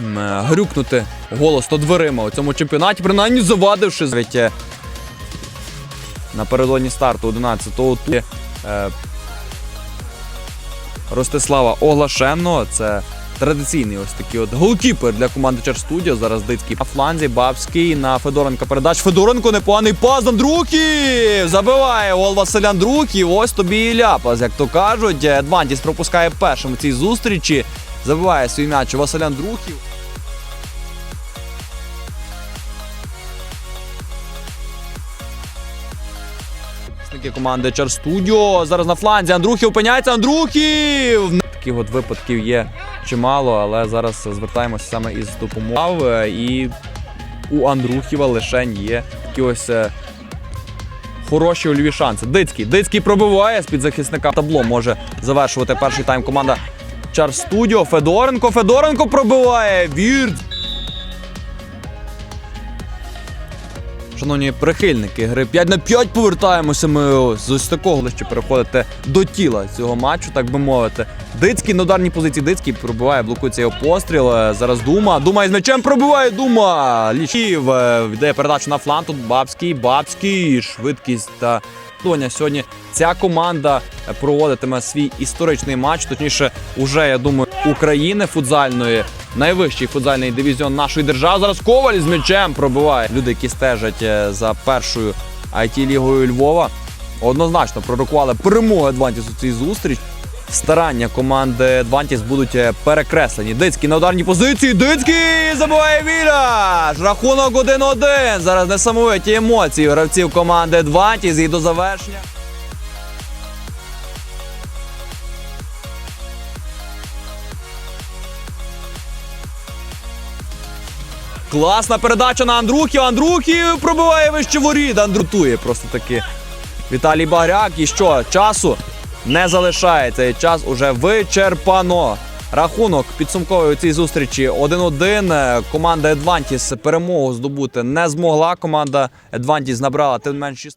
е, грюкнути голосно дверима у цьому чемпіонаті, принаймні завадивши навіть, е, напередодні старту 11-го турі е, Ростислава Оглашенного. Це традиційний ось такий от голкіпер для команди Чар Студіо. Зараз дицький на фланзі, Бабський на Федоренка передач. Федоренко непоганий пас Андрухів! Забиває гол Василь Андрухів. Ось тобі і ляпас, як то кажуть. Адвантіс пропускає першим у цій зустрічі. Забиває свій м'яч Василь Андрухів. Представники команди Чар Студіо. Зараз на фланзі. Андрухів опиняється. Андрухів! Таких от випадків є чимало, але зараз звертаємося саме із допомогою. І у Андрухіва лише є такі ось е, хороші ольові шанси. Дицький. Дицький пробиває з-під захисника. Табло може завершувати перший тайм команда Чар Студіо. Федоренко. Федоренко пробиває. Вірт. Шановні прихильники гри 5 на 5 повертаємося ми з ось такого ближче переходити до тіла цього матчу, так би мовити. Дицький на ударній позиції Дицький пробиває, блокується його постріл. Е, Зараз Дума. Дума із м'ячем пробиває Дума. Лічів е, віддає передачу на фланг. Тут Бабський, Бабський, швидкість та Доня. Сьогодні ця команда е, проводитиме свій історичний матч. Точніше, уже я думаю, України футзальної. Найвищий футзальний дивізіон нашої держави. Зараз Коваль з м'ячем пробиває. Люди, які стежать е, за першою it лігою Львова, однозначно пророкували перемогу Адвантіс у цій зустріч. Старання команди Адвантіс будуть е, перекреслені. Дицький на ударній позиції. Дицький забиває Віляш. Рахунок 1-1. Зараз несамовиті емоції гравців команди Адвантіс і до завершення. Класна передача на Андрухів. Андрухів пробиває вище воріт. Андрутує просто таки. Віталій Багряк. І що? Часу не залишається. І час уже вичерпано. Рахунок підсумковий у цій зустрічі 1-1. Е, Команда Едвантіс перемогу здобути не змогла. Команда Едвантіс набрала тим менш 6